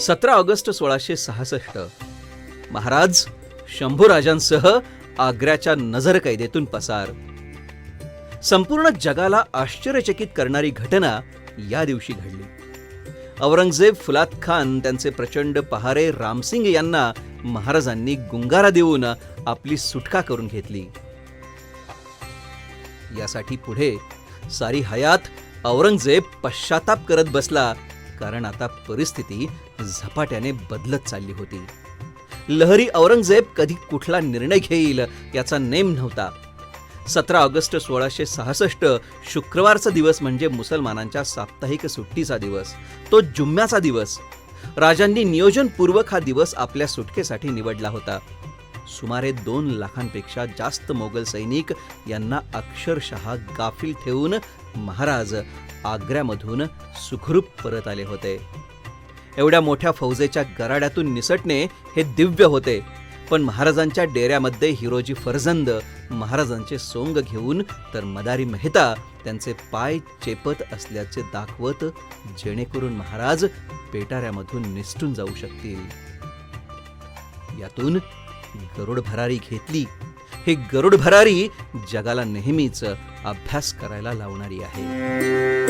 सतरा ऑगस्ट सोळाशे सहासष्ट. महाराज शंभूराजांसह आग्र्याच्या नजरकैदेतून पसार. संपूर्ण जगाला आश्चर्यचकित करणारी घटना या दिवशी घडली. औरंगजेब फुलात खान त्यांचे प्रचंड पहारे रामसिंग यांना महाराजांनी गुंगारा देऊन आपली सुटका करून घेतली. यासाठी पुढे सारी हयात औरंगजेब पश्चाताप करत बसला कारण आता परिस्थिती झपाट्याने बदलत चालली होती. लहरी औरंगजेब कधी कुठला निर्णय घेईल याचा नेम नव्हता. सतरा ऑगस्ट सोळाशे सहासष्ट शुक्रवारचा दिवस म्हणजे मुसलमानांच्या साप्ताहिक सुट्टीचा दिवस. तो जुम्म्याचा दिवस. राजांनी नियोजनपूर्वक हा दिवस आपल्या सुटकेसाठी निवडला होता. सुमारे दोन लाखांपेक्षा जास्त मोगल सैनिक यांना अक्षरशः गाफील ठेवून महाराज आग्र्यामधून सुखरूप परत आले होते. एवढ्या मोठ्या फौजेच्या गराड्यातून निसटणे हे दिव्य होते. पण महाराजांच्या डेऱ्यामध्ये हिरोजी फरजंद महाराजांचे सोंग घेऊन तर मदारी मेहता त्यांचे पाय चेपत असल्याचे दाखवत जेणेकरून महाराज पेटाऱ्यामधून निसटून जाऊ शकतील. यातून गरुड भरारी घेतली. ही गरुड भरारी जगाला नेहमीच अभ्यास करायला लावणारी आहे.